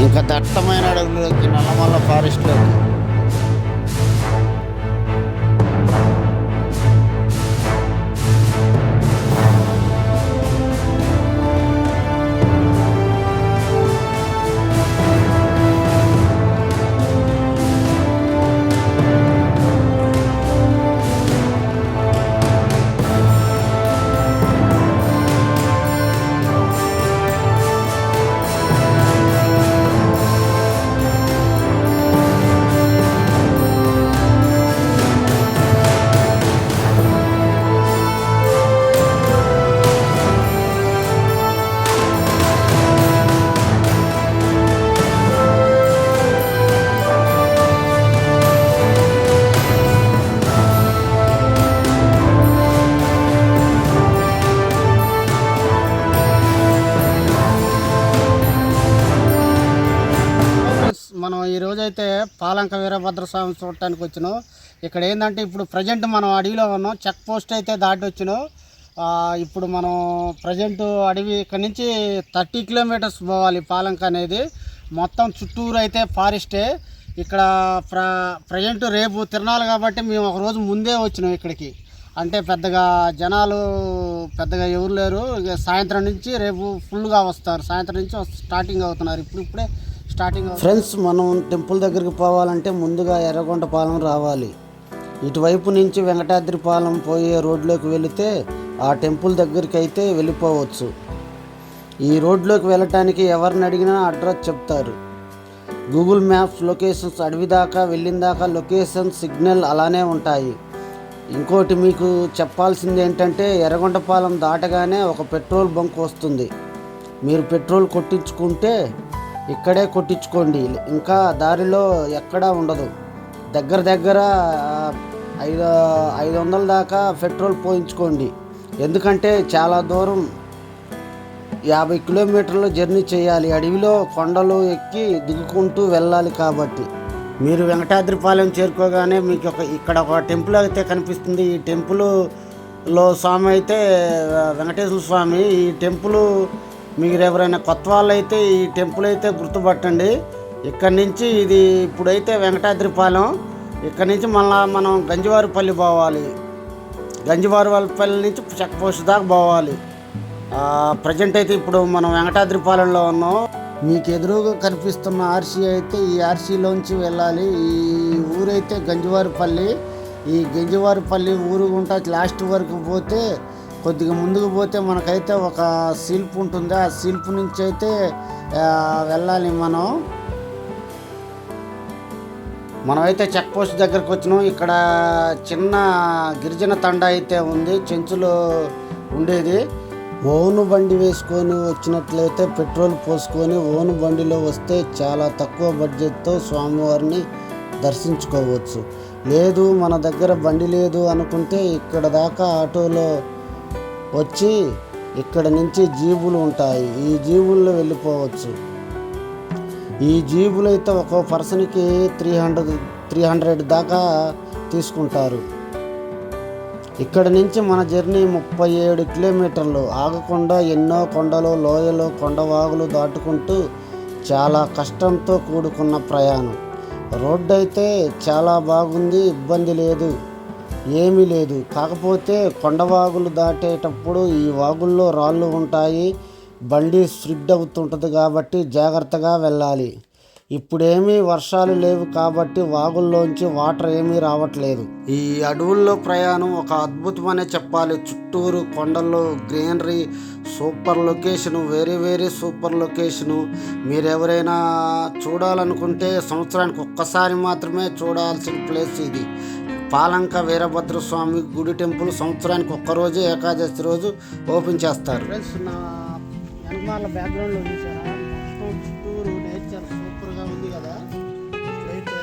ఇంకా దట్టమైన అడవుల్లోకి నల్లమల్ల ఫారెస్ట్లోకి పాలంక వీరభద్ర స్వామి చూడటానికి వచ్చినాం. ఇక్కడ ఏంటంటే ఇప్పుడు ప్రజెంట్ మనం అడవిలో ఉన్నాం. చెక్ పోస్ట్ అయితే దాటి వచ్చినాం. ఇప్పుడు మనం ప్రజెంట్ అడవి ఇక్కడ నుంచి థర్టీ కిలోమీటర్స్ పోవాలి పాలంక అనేది. మొత్తం చుట్టూరు అయితే ఫారెస్టే. ఇక్కడ ప్ర ప్రజెంట్ రేపు తిరణాలు కాబట్టి మేము ఒక రోజు ముందే వచ్చినాం ఇక్కడికి. అంటే పెద్దగా జనాలు పెద్దగా ఎవరు లేరు. ఇక సాయంత్రం నుంచి రేపు ఫుల్గా వస్తారు. సాయంత్రం నుంచి స్టార్టింగ్ అవుతున్నారు. ఇప్పుడు ఇప్పుడే స్టార్టింగ్ ఫ్రెండ్స్ మనం టెంపుల్ దగ్గరికి పోవాలంటే ముందుగా ఎర్రగొండపాలెం రావాలి. ఇటువైపు నుంచి వెంకటాద్రిపాలెం పోయే రోడ్లోకి వెళితే ఆ టెంపుల్ దగ్గరికి అయితే వెళ్ళిపోవచ్చు. ఈ రోడ్లోకి వెళ్ళటానికి ఎవరిని అడిగినా అడ్రస్ చెప్తారు. గూగుల్ మ్యాప్స్ లొకేషన్స్ అడవి దాకా వెళ్ళిన దాకా లొకేషన్ సిగ్నల్ అలానే ఉంటాయి. ఇంకోటి మీకు చెప్పాల్సింది ఏంటంటే ఎర్రగొండపాలెం దాటగానే ఒక పెట్రోల్ బంక్ వస్తుంది. మీరు పెట్రోల్ కొట్టించుకుంటే ఇక్కడే కొట్టించుకోండి. ఇంకా దారిలో ఎక్కడా ఉండదు. దగ్గర దగ్గర ఐదు ఐదు వందల దాకా పెట్రోల్ పోయించుకోండి. ఎందుకంటే చాలా దూరం యాభై కిలోమీటర్లు జర్నీ చేయాలి. అడవిలో కొండలు ఎక్కి దిగుకుంటూ వెళ్ళాలి కాబట్టి. మీరు వెంకటాద్రిపాలెం చేరుకోగానే మీకు ఒక ఇక్కడ ఒక టెంపుల్ అయితే కనిపిస్తుంది. ఈ టెంపుల్లో స్వామి అయితే వెంకటేశ్వర స్వామి ఈ టెంపుల్ మీరు ఎవరైనా కొత్త వాళ్ళు అయితే ఈ టెంపుల్ అయితే గుర్తుపట్టండి. ఇక్కడ నుంచి ఇది ఇప్పుడైతే వెంకటాద్రిపాలెం. ఇక్కడ నుంచి మళ్ళా మనం గంజివారిపల్లి పోవాలి. గంజివారిపల్లి నుంచి చెక్ పోస్ట్ దాకా పోవాలి. ప్రజెంట్ అయితే ఇప్పుడు మనం వెంకటాద్రిపాలెంలో ఉన్నాం. మీకు ఎదురుగా కనిపిస్తున్న ఆర్సీ అయితే ఈ ఆర్సీలోంచి వెళ్ళాలి. ఈ ఊరైతే గంజివారిపల్లి. ఈ గంజివారిపల్లి ఊరు గుంటా లాస్ట్ వరకు పోతే కొద్దిగా ముందుకు పోతే మనకైతే ఒక శిల్పు ఉంటుంది. ఆ శిల్పు నుంచి అయితే వెళ్ళాలి మనం. మనమైతే చెక్ పోస్ట్ దగ్గరకు వచ్చినాం. ఇక్కడ చిన్న గిరిజన తండ అయితే ఉంది. చెంచులో ఉండేది. ఓను బండి వేసుకొని వచ్చినట్లయితే పెట్రోల్ పోసుకొని ఓను బండిలో వస్తే చాలా తక్కువ బడ్జెట్తో స్వామివారిని దర్శించుకోవచ్చు. లేదు మన దగ్గర బండి లేదు అనుకుంటే ఇక్కడ దాకా ఆటోలో వచ్చి ఇక్కడ నుంచి జీవులు ఉంటాయి. ఈ జీవుల్లో వెళ్ళిపోవచ్చు. ఈ జీబులు అయితే ఒక్కో పర్సన్కి త్రీ హండ్రెడ్ త్రీ హండ్రెడ్ దాకా తీసుకుంటారు. ఇక్కడ నుంచి మన జర్నీ ముప్పై ఏడు కిలోమీటర్లు ఆగకుండా ఎన్నో కొండలు లోయలు కొండవాగులు దాటుకుంటూ చాలా కష్టంతో కూడుకున్న ప్రయాణం. రోడ్డు అయితే చాలా బాగుంది ఇబ్బంది లేదు. ఏమీ లేదు. కాకపోతే కొండవాగులు దాటేటప్పుడు ఈ వాగుల్లో రాళ్ళు ఉంటాయి. బండి స్ప్రిడ్ అవుతుంటుంది కాబట్టి జాగ్రత్తగా వెళ్ళాలి. ఇప్పుడేమీ వర్షాలు లేవు కాబట్టి వాగుల్లోంచి వాటర్ ఏమీ రావట్లేదు. ఈ అడవుల్లో ప్రయాణం ఒక అద్భుతమనే చెప్పాలి. చుట్టూరు కొండల్లో గ్రీనరీ సూపర్ లొకేషన్ వేరే వేరే సూపర్ లొకేషను. మీరు ఎవరైనా చూడాలనుకుంటే సంవత్సరానికి ఒక్కసారి మాత్రమే చూడాల్సిన ప్లేస్ ఇది. పాలంక వీరభద్ర స్వామి గుడి టెంపుల్ సంవత్సరానికి ఒక్కరోజే ఏకాదశి రోజు ఓపెన్ చేస్తారు. ఫ్రెండ్స్ నా వెనకాల బ్యాక్గ్రౌండ్లో చూసారా మొత్తం చుట్టూరు నేచర్ సూపర్గా ఉంది కదా. అయితే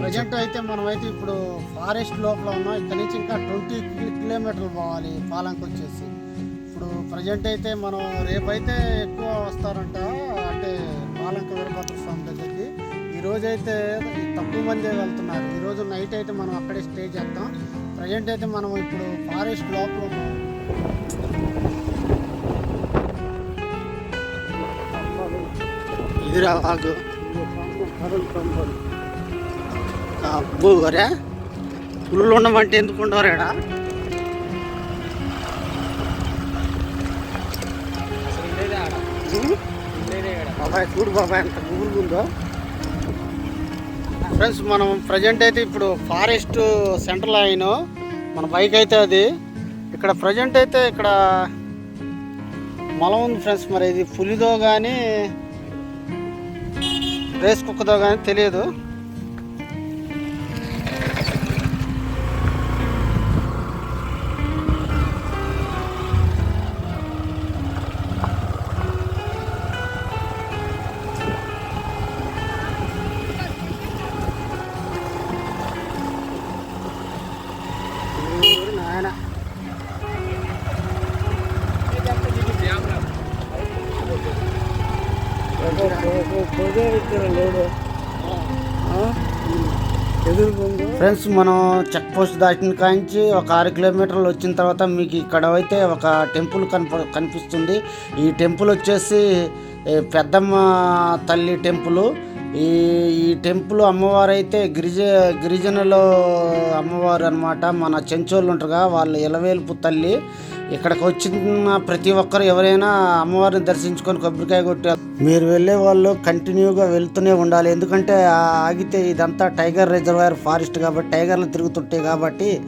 ప్రజెంట్ అయితే మనమైతే ఇప్పుడు ఫారెస్ట్ లోపల ఉన్నాం. ఇక్కడ నుంచి ఇంకా ట్వంటీ కిలోమీటర్లు పోవాలి పాలంక వచ్చేసి. ఇప్పుడు ప్రజెంట్ అయితే మనం రేపైతే ఎక్కువ వస్తారంట. అంటే పాలంక వీరభద్ర స్వామి దగ్గరికి ఈ రోజు అయితే తక్కువ మంది వెళ్తున్నారు. ఈ రోజు నైట్ అయితే మనం అక్కడే స్టే చేస్తాం ప్రజెంట్ అయితే మనం ఇప్పుడు ఫారెస్ట్ లోపల ఉన్నాం. అబ్బో వరే పుల్లు ఉండమంటే ఎందుకు ఉండవరేడా? బాబాయ్ చూడు బాబాయ్ అంత గుబులు ఉందో. ఫ్రెండ్స్ మనం ప్రజెంట్ అయితే ఇప్పుడు ఫారెస్ట్ సెంటర్ లైన్ మన బైక్ అయితే అది. ఇక్కడ ప్రజెంట్ అయితే ఇక్కడ మొలం ఉంది ఫ్రెండ్స్ మరి ఇది పులిదో కానీ రేస్ కుక్కదో కానీ తెలియదు. ఫ్రెండ్స్ మనం చెక్ పోస్ట్ దాటిన కాంచి ఒక ఆరు కిలోమీటర్లు వచ్చిన తర్వాత మీకు ఇక్కడ అయితే ఒక టెంపుల్ కనప కనిపిస్తుంది. ఈ టెంపుల్ వచ్చేసి పెద్దమ్మ తల్లి టెంపుల్. ఈ ఈ టెంపుల్ అమ్మవారు అయితే గిరిజ గిరిజనులు అమ్మవారు అనమాట మన చెంచోళ్ళు ఉంటారుగా వాళ్ళు ఇలవేలుపు తల్లి. ఇక్కడికి వచ్చిన ప్రతి ఒక్కరు ఎవరైనా అమ్మవారిని దర్శించుకొని కొబ్బరికాయ కొట్టే మీరు వెళ్ళే వాళ్ళు కంటిన్యూగా వెళ్తూనే ఉండాలి. ఎందుకంటే ఆగితే ఇదంతా టైగర్ రిజర్వాయర్ ఫారెస్ట్ కాబట్టి టైగర్లు తిరుగుతుంటాయి కాబట్టి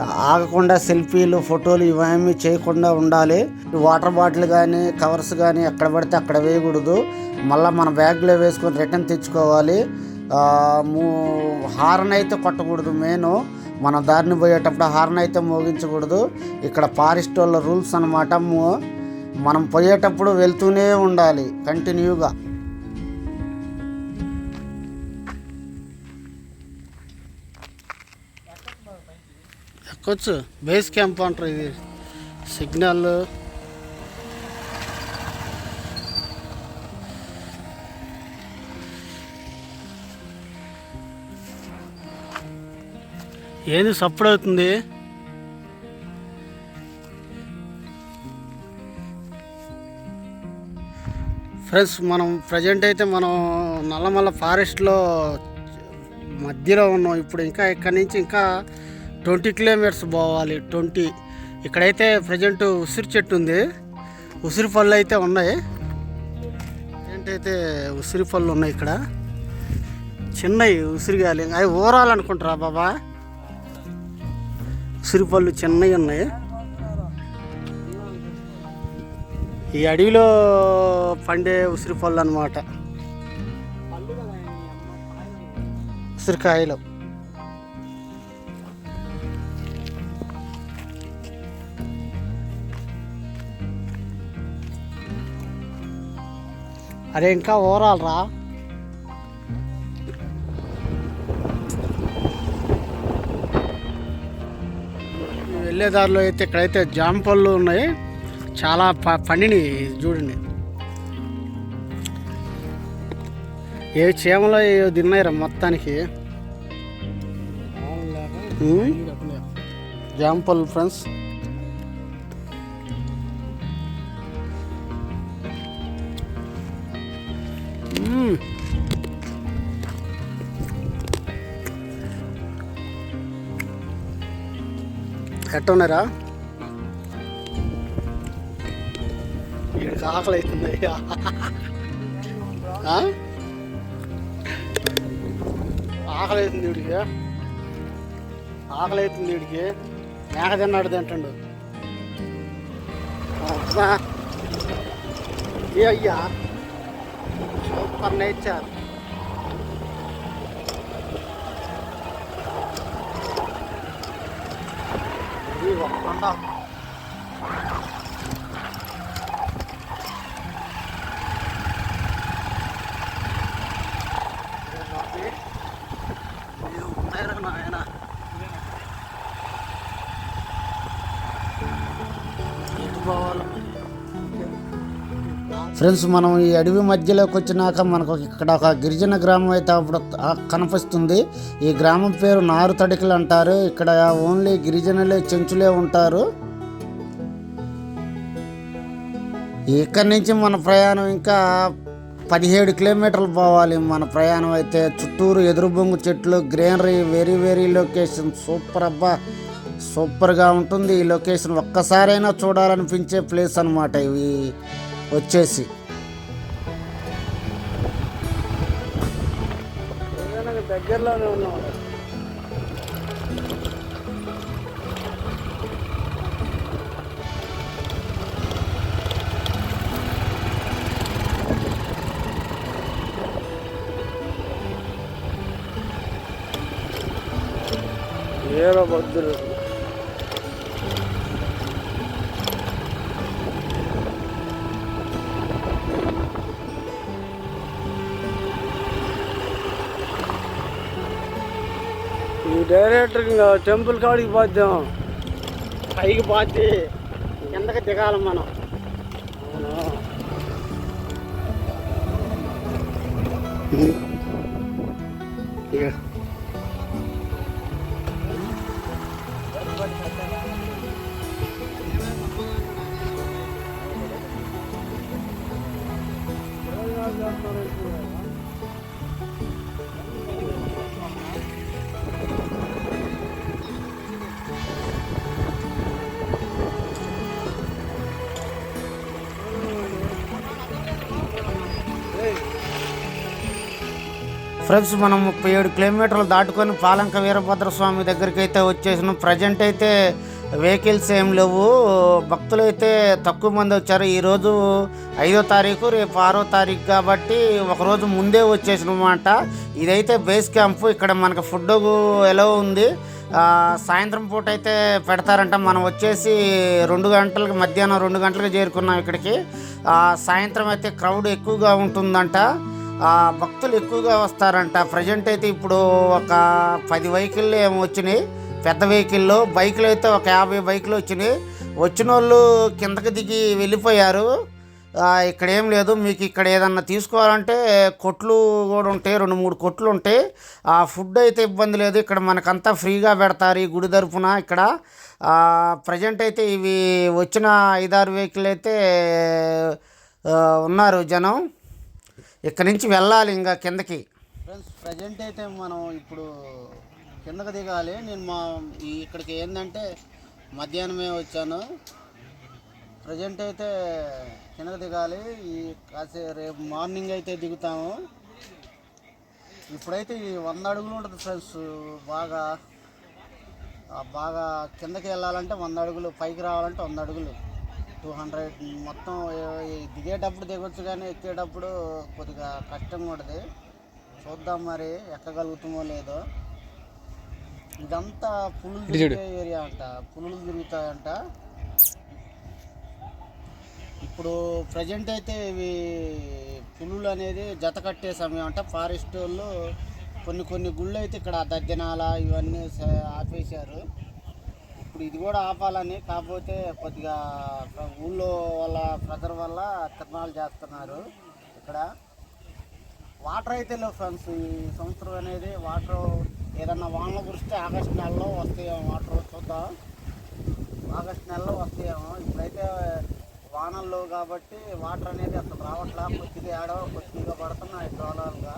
ఆగకుండా సెల్ఫీలు ఫోటోలు ఇవేమీ చేయకుండా ఉండాలి. వాటర్ బాటిల్ కానీ కవర్స్ కానీ ఎక్కడ పడితే అక్కడ వేయకూడదు. మళ్ళీ మన బ్యాగ్లో వేసుకొని రిటర్న్ తెచ్చుకోవాలి. మూ- హార్న్ అయితే కొట్టకూడదు మెయిన్. మనం దారిని పోయేటప్పుడు హార్న్ అయితే మోగించకూడదు. ఇక్కడ ఫారెస్ట్ వాళ్ళ రూల్స్ అనమాట మనం పోయేటప్పుడు వెళ్తూనే ఉండాలి కంటిన్యూగా. ఎక్కొచ్చు. బేస్ క్యాంప్ అంటారు ఇది. సిగ్నల్ ఏంది సప్పుడు అవుతుంది? ఫ్రెండ్స్ మనం ప్రజెంట్ అయితే మనం నల్లమల్ల ఫారెస్ట్లో మధ్యలో ఉన్నాం. ఇప్పుడు ఇంకా ఇక్కడి నుంచి ఇంకా ట్వంటీ కిలోమీటర్స్ పోవాలి. ట్వంటీ. ఇక్కడైతే ప్రజెంట్ ఉసిరి చెట్టు ఉంది. ఉసిరి పళ్ళు అయితే ఉన్నాయి. ఏంటైతే ఉసిరి పళ్ళు ఉన్నాయి ఇక్కడ. చిన్నవి ఉసిరిగాలి అవి ఊరాలనుకుంటారా బాబా? సిరిపళ్ళు చిన్నవి ఉన్నాయి. ఈ అడవిలో పండే ఉసిరిపళ్ళు అనమాట ఉసిరికాయలు. అరే ఇంకా ఊరాలరా వెళ్ళే దారిలో అయితే ఇక్కడైతే జామ పళ్ళు ఉన్నాయి. చాలా ప పండిని చూడండి. ఏ చీమలో ఏవో తిన్నాయిరా మొత్తానికి. జామ పళ్ళు ఫ్రెండ్స్. ఎట్టున్నారా వీడికి ఆకలి అవుతుంది అయ్యా ఆకలి అవుతుంది వీడికి ఆకలి అవుతుంది వీడికి మేక తిన్నాడు తింటాడు ఏ అయ్యా? సూపర్ నేచర్ ఇది ఒక కొండ ఫ్రెండ్స్ మనం ఈ అడవి మధ్యలోకి వచ్చినాక మనకు ఇక్కడ ఒక గిరిజన గ్రామం అయితే అప్పుడు కనిపిస్తుంది. ఈ గ్రామం పేరు నారు తడికలు అంటారు. ఇక్కడ ఓన్లీ గిరిజనులే చెంచులే ఉంటారు. ఇక్కడి నుంచి మన ప్రయాణం ఇంకా పదిహేడు కిలోమీటర్లు పోవాలి. మన ప్రయాణం అయితే చుట్టూరు ఎదురు బొంగు చెట్లు greenery very very location. Super అబ్బా. సూపర్గా ఉంటుంది. ఈ లొకేషన్ ఒక్కసారైనా చూడాలనిపించే ప్లేస్ అనమాట ఇవి. వచ్చేసి. దగ్గరలోనే ఉన్నాం. ఏరో బద్దులు టెంపుల్ కాడికి పోద్దాం పైకి పోతే కిందకి దిగాలి మనం అవునా ఫ్రెండ్స్ మనం ముప్పై ఏడు కిలోమీటర్లు దాటుకొని పాలంక వీరభద్ర స్వామి దగ్గరికి అయితే వచ్చేసినాం. ప్రజెంట్ అయితే వెహికల్స్ ఏం లేవు. భక్తులు అయితే తక్కువ మంది వచ్చారు. ఈరోజు ఐదో తారీఖు రేపు ఆరో తారీఖు కాబట్టి ఒకరోజు ముందే వచ్చేసినమాట ఇదైతే బేస్ క్యాంపు ఇక్కడ మనకు ఫుడ్ ఎలా ఉంది. సాయంత్రం పూట అయితే పెడతారంట. మనం వచ్చేసి రెండు గంటలకు మధ్యాహ్నం రెండు గంటలకు చేరుకున్నాం ఇక్కడికి. సాయంత్రం అయితే క్రౌడ్ ఎక్కువగా ఉంటుందంట. భక్తులు ఎక్కువగా వస్తారంట. ప్రజెంట్ అయితే ఇప్పుడు ఒక పది వెహికల్ ఏమో వచ్చినాయి. పెద్ద వెహికల్లో బైకులు అయితే ఒక యాభై బైకులు వచ్చినాయి. వచ్చిన వాళ్ళు కిందకి దిగి వెళ్ళిపోయారు. ఇక్కడ ఏం లేదు. మీకు ఇక్కడ ఏదన్నా తీసుకోవాలంటే కొట్లు కూడా ఉంటాయి. రెండు మూడు కొట్లు ఉంటాయి. ఆ ఫుడ్ అయితే ఇబ్బంది లేదు. ఇక్కడ మనకంతా ఫ్రీగా పెడతారు ఈ గుడి తరఫున ఇక్కడ. ప్రజెంట్ అయితే ఇవి వచ్చిన ఐదారు వెహికల్ అయితే ఉన్నారు జనం. ఇక్కడ నుంచి వెళ్ళాలి ఇంకా కిందకి. ఫ్రెండ్స్ ప్రజెంట్ అయితే మనం ఇప్పుడు కిందకి దిగాలి. నేను మా ఇక్కడికి ఏంటంటే మధ్యాహ్నమే వచ్చాను. ప్రజెంట్ అయితే కిందకి దిగాలి. ఈ కాసే రేపు మార్నింగ్ అయితే దిగుతాము. ఇప్పుడైతే ఈ వంద అడుగులు ఉంటుంది ఫ్రెండ్స్ బాగా బాగా కిందకి వెళ్ళాలంటే వంద అడుగులు పైకి రావాలంటే వంద అడుగులు. టూ హండ్రెడ్ మొత్తం దిగేటప్పుడు దిగొచ్చు కానీ ఎక్కేటప్పుడు కొద్దిగా కష్టంగా ఉంటుంది. చూద్దాం మరి ఎక్కగలుగుతామో లేదో. ఇదంతా పులులు తిరిగే ఏరియా అంట. పులులు తిరుగుతాయంట. ఇప్పుడు ప్రజెంట్ అయితే ఇవి పులులు అనేది జత కట్టే సమయం అంట. ఫారెస్ట్ వాళ్ళు కొన్ని కొన్ని గుళ్ళు అయితే ఇక్కడ దద్దెనాల ఇవన్నీ ఆపేశారు. ఇప్పుడు ఇది కూడా ఆపాలని కాకపోతే కొద్దిగా ఊళ్ళో వాళ్ళ ప్రెజర్ వల్ల తిరణాలు చేస్తున్నారు ఇక్కడ. వాటర్ అయితే లేవు ఫ్రెండ్స్ ఈ సంవత్సరం అనేది వాటర్ ఏదన్నా వానలు కురిస్తే ఆగస్ట్ నెలలో వస్తాయేమో వాటర్ చూద్దాం. ఆగస్ట్ నెలలో వస్తాయేమో. ఇప్పుడైతే వానలు కాబట్టి వాటర్ అనేది అసలు రావట్లా కొద్దిగా ఏడో కొద్దిగా పడుతున్నాయి డోలాలుగా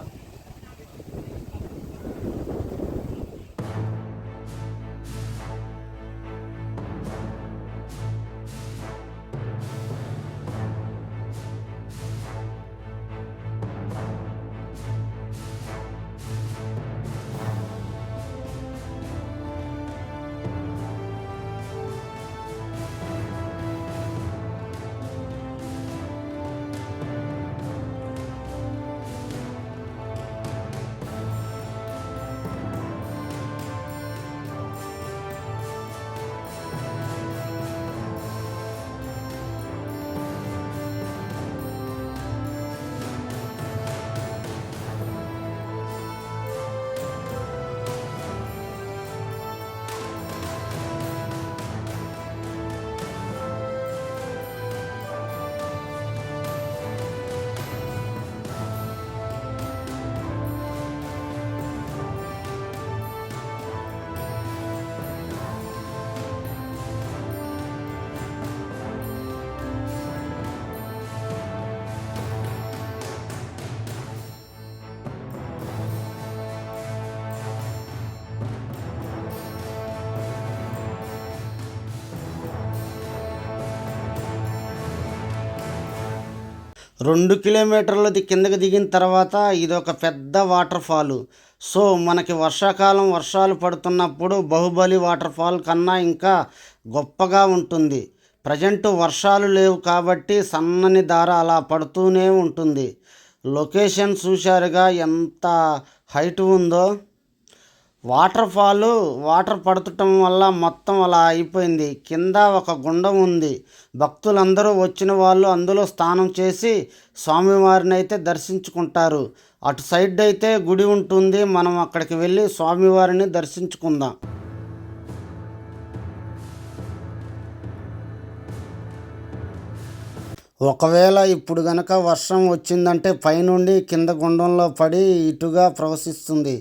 రెండు కిలోమీటర్లది కిందకి దిగిన తర్వాత ఇది ఒక పెద్ద వాటర్ ఫాల్ సో మనకి వర్షాకాలం వర్షాలు పడుతున్నప్పుడు బాహుబలి వాటర్ ఫాల్ కన్నా ఇంకా గొప్పగా ఉంటుంది. ప్రజెంట్ వర్షాలు లేవు కాబట్టి సన్నని దార అలా పడుతూనే ఉంటుంది. లొకేషన్ చూశారుగా ఎంత హైట్ ఉందో? వాటర్ ఫాల్ వాటర్ పడుతుండటం వల్ల మొత్తం అలా అయిపోయింది. కింద ఒక గుండం ఉంది. భక్తులందరూ వచ్చిన వాళ్ళు అందులో స్నానం చేసి స్వామివారిని అయితే దర్శించుకుంటారు. అటు సైడ్ అయితే గుడి ఉంటుంది. మనం అక్కడికి వెళ్ళి స్వామివారిని దర్శించుకుందాం. ఒకవేళ ఇప్పుడు గనక వర్షం వచ్చిందంటే పైనుండి కింద గుండంలో పడి ఇటుగా ప్రవశిస్తుంది.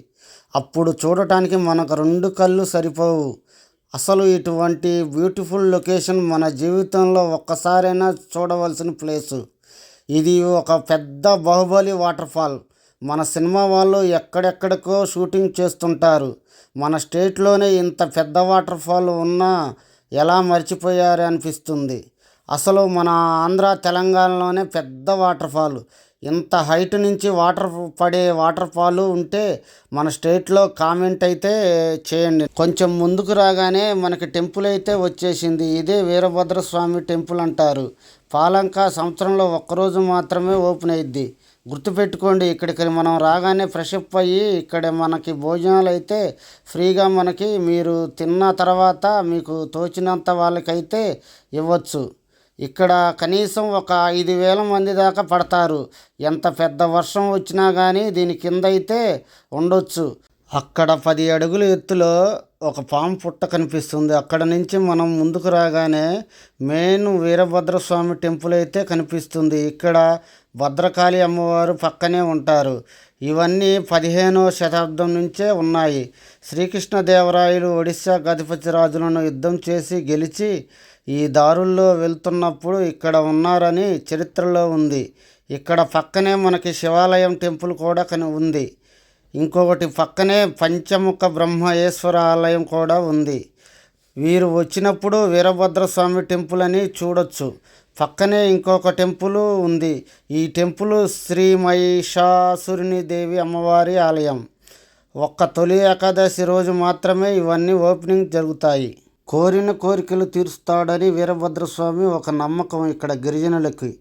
అప్పుడు చూడటానికి మనకు రెండు కళ్ళు సరిపోవు. అసలు ఇటువంటి బ్యూటిఫుల్ లొకేషన్ మన జీవితంలో ఒక్కసారైనా చూడవలసిన ప్లేసు. ఇది ఒక పెద్ద బాహుబలి వాటర్ఫాల్. మన సినిమా వాళ్ళు ఎక్కడెక్కడికో షూటింగ్ చేస్తుంటారు. మన స్టేట్లోనే ఇంత పెద్ద వాటర్ఫాల్ ఉన్నా ఎలా మర్చిపోయారు అనిపిస్తుంది. అసలు మన ఆంధ్ర తెలంగాణలోనే పెద్ద వాటర్ఫాల్. ఇంత హైట్ నుంచి వాటర్ పడే వాటర్ ఫాల్ ఉంటే మన స్టేట్లో కామెంట్ అయితే చేయండి. కొంచెం ముందుకు రాగానే మనకి టెంపుల్ అయితే వచ్చేసింది. ఇదే వీరభద్ర స్వామి టెంపుల్ అంటారు. పాలంక సంవత్సరంలో ఒక్కరోజు మాత్రమే ఓపెన్ అయ్యిద్ది గుర్తుపెట్టుకోండి ఇక్కడికి మనం రాగానే ఫ్రెష్ అప్ అయ్యి ఇక్కడ మనకి భోజనాలు అయితే ఫ్రీగా మనకి మీరు తిన్న తర్వాత మీకు తోచినంత వాళ్ళకైతే ఇవ్వచ్చు. ఇక్కడ కనీసం ఒక ఐదు వేల మంది దాకా పడతారు. ఎంత పెద్ద వర్షం వచ్చినా కానీ దీని కింద అయితే ఉండొచ్చు. అక్కడ పది అడుగుల ఎత్తులో ఒక పాము పుట్ట కనిపిస్తుంది. అక్కడ నుంచి మనం ముందుకు రాగానే మెయిన్ వీరభద్ర స్వామి టెంపుల్ అయితే కనిపిస్తుంది. ఇక్కడ భద్రకాళి అమ్మవారు పక్కనే ఉంటారు. ఇవన్నీ పదిహేనవ శతాబ్దం నుంచే ఉన్నాయి. శ్రీకృష్ణదేవరాయలు ఒడిశా గజపతి రాజులను యుద్ధం చేసి గెలిచి ఈ దారుల్లో వెళ్తున్నప్పుడు ఇక్కడ ఉన్నారని చరిత్రలో ఉంది. ఇక్కడ పక్కనే మనకి శివాలయం టెంపుల్ కూడా కని ఉంది. ఇంకొకటి పక్కనే పంచముఖ బ్రహ్మేశ్వర ఆలయం కూడా ఉంది. వీరు వచ్చినప్పుడు వీరభద్ర స్వామి టెంపుల్ అని చూడొచ్చు. పక్కనే ఇంకొక టెంపుల్ ఉంది. ఈ టెంపుల్ శ్రీ మహిషాసురిని దేవి అమ్మవారి ఆలయం. ఒక్క తొలి ఏకాదశి రోజు మాత్రమే ఇవన్నీ ఓపెనింగ్ జరుగుతాయి. కోరిన కోరికలు తీరుస్తాడని వీరభద్ర స్వామి ఒక నమ్మకం ఇక్కడ గిరిజనులకి.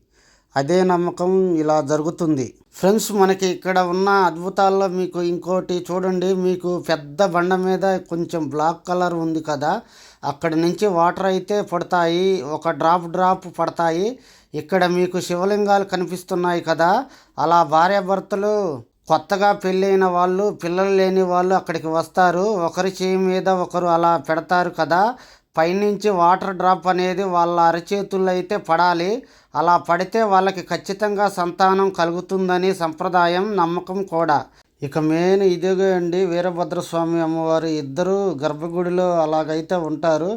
అదే నమ్మకం ఇలా జరుగుతుంది. ఫ్రెండ్స్ మనకి ఇక్కడ ఉన్న అద్భుతాల్లో మీకు ఇంకోటి చూడండి. మీకు పెద్ద బండ మీద కొంచెం బ్లాక్ కలర్ ఉంది కదా. అక్కడ నుంచి వాటర్ అయితే పడతాయి. ఒక డ్రాప్ డ్రాప్ పడతాయి. ఇక్కడ మీకు శివలింగాలు కనిపిస్తున్నాయి కదా. అలా భార్యాభర్తలు కొత్తగా పెళ్ళైన వాళ్ళు పిల్లలు లేని వాళ్ళు అక్కడికి వస్తారు. ఒకరి చేయి మీద ఒకరు అలా పెడతారు కదా. పైనుంచి వాటర్ డ్రాప్ అనేది వాళ్ళ అరచేతుల్లో అయితే పడాలి. అలా పడితే వాళ్ళకి ఖచ్చితంగా సంతానం కలుగుతుందని సంప్రదాయం నమ్మకం కూడా. ఇక మెయిన్ ఇదిగో అండి వీరభద్రస్వామి అమ్మవారు ఇద్దరు గర్భగుడిలో అలాగైతే ఉంటారు.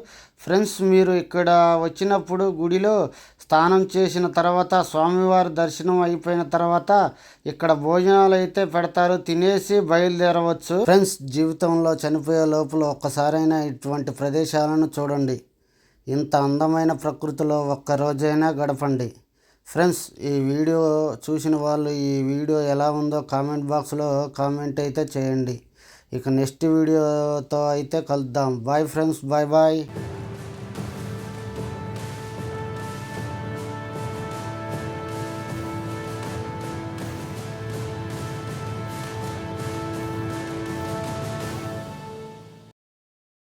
ఫ్రెండ్స్ మీరు ఇక్కడ వచ్చినప్పుడు గుడిలో స్నానం చేసిన తర్వాత స్వామివారి దర్శనం అయిపోయిన తర్వాత ఇక్కడ భోజనాలు అయితే పెడతారు. తినేసి బయలుదేరవచ్చు. ఫ్రెండ్స్ జీవితంలో చనిపోయే లోపల ఒక్కసారైనా ఇటువంటి ప్రదేశాలను చూడండి. ఇంత అందమైన ప్రకృతిలో ఒక్క రోజైనా గడపండి. ఫ్రెండ్స్ ఈ వీడియో చూసిన వాళ్ళు ఈ వీడియో ఎలా ఉందో కామెంట్ బాక్స్లో కామెంట్ అయితే చేయండి. ఇక నెక్స్ట్ వీడియోతో అయితే కలుద్దాం. Bye friends bye bye.